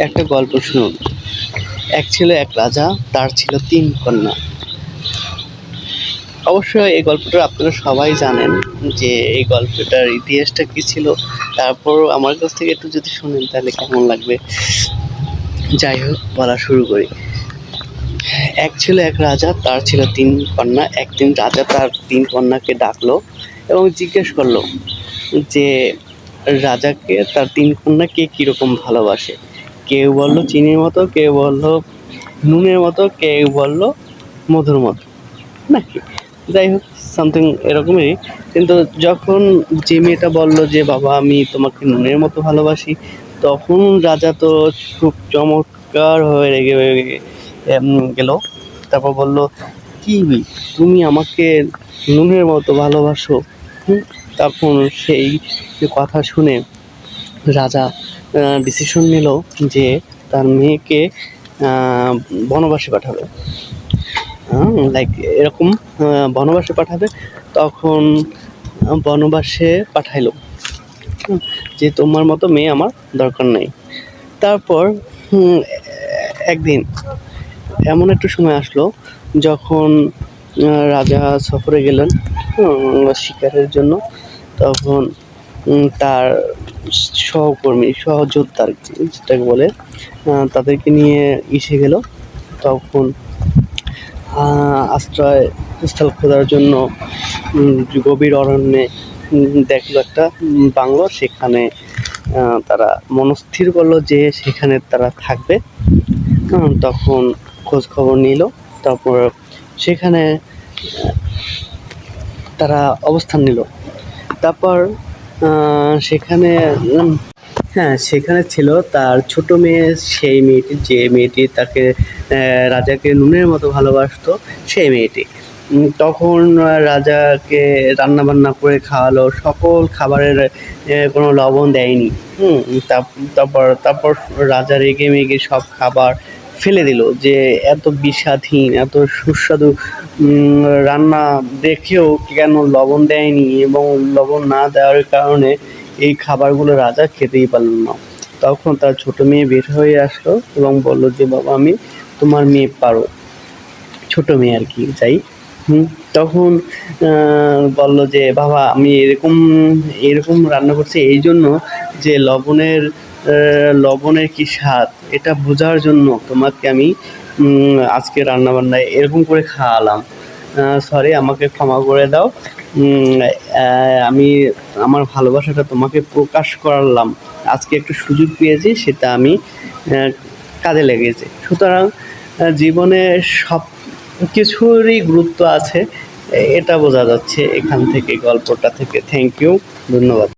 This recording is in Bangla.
একটা গল্প শুনুন। এক ছিল, এক রাজা, তার ছিল তিন কন্যা। অবশ্য এই গল্পটা আপনারা সবাই জানেন যে এই গল্পটার ইতিহাসটা কী ছিল। তারপর আমার কাছ থেকে একটু যদি শুনেন তাহলে কেমন লাগবে। যাই হোক, বলা শুরু করি। এক ছিল, এক রাজা, তার ছিল তিন কন্যা। একদিন রাজা তার তিন কন্যাকে ডাকলো এবং জিজ্ঞেস করল যে, রাজাকে, তার তিন কন্যা কে কীরকম ভালোবাসে? কেউ বলল চিনির মতো, কেউ বলল নুনের মতো, কেউ বলল মধুর মতো। নাকি? যাই হোক সামথিং এরকমই। কিন্তু যখন যে মেয়েটা বলল যে, বাবা, আমি তোমাকে নুনের মতো ভালোবাসি, তখন রাজা তো খুব চমৎকার হয়ে রেগে গেল। তারপর বলল, কি তুমি আমাকে নুনের মতো ভালোবাসো? তখন সেই কথা শুনে রাজা ডিসিশন নিল যে তার মেয়েকে বনবাসে পাঠাবে। লাইক এরকম বনবাসে পাঠাবে, তখন বনবাসে পাঠাইলো। যে তোমার মতো মেয়ে আমার দরকার নেই। তারপর একদিন, এমন একটা সময় আসলো, যখন রাজা সফরে গেলেন শিকারের জন্য, তখন তার সহকর্মী সহযোদ্ধা আর কি যেটাকে বলে তাদেরকে নিয়ে এসে গেল। তখন আশ্রয় স্থল খোঁজার জন্য গভীর অরণ্যে দেখল একটা বাংলো। সেখানে তারা মনস্থির করল যে সেখানে তারা থাকবে। তখন খোঁজ খবর নিল। তারপর সেখানে তারা অবস্থান নিল। তারপর সেখানে হ্যাঁ সেখানে ছিল তার ছোট মেয়ে, সেই মেয়েটি, যে মেয়েটি তাকে রাজাকে নুনের মতো ভালোবাসতো, সেই মেয়েটি। তখন রাজাকে রান্না বান্না করে খাওয়ালো, সকল খাবারের কোনো লবণ দেয়নি। হুম তারপর তারপর রাজা রেগে মেগে সব খাবার ফেলে দিল যে এত বিষাদহীন এত সুস্বাদু রান্না দেখেও কেন লবণ দেয়নি এবং লবণ না দেওয়ার কারণে এই খাবারগুলো রাজা খেতেই পারল না। তখন তার ছোট মেয়ে বের হয়ে আসলো এবং বলল যে বাবা আমি তোমার মেয়ে পারো। ছোট মেয়ে আর কি যাই। হুম, তখন বলল যে বাবা আমি এরকম এরকম রান্না করছি এই জন্য যে লবণের লবণের কি স্বাদ? এটা বোঝার জন্য তোমাকে আমি আজকে রান্না বান্নায় এরকম করে খাওয়ালাম। সরি আমাকে ক্ষমা করে দাও। আমি আমার ভালোবাসাটা তোমাকে প্রকাশ করালাম। আজকে একটু সুযোগ পেয়েছি, সেটা আমি কাজে লেগেছে। সুতরাং জীবনে সব কিছুরই গুরুত্ব আছে। এটা বোঝা যাচ্ছে এখান থেকে, গল্পটা থেকে। থ্যাংক ইউ ধন্যবাদ।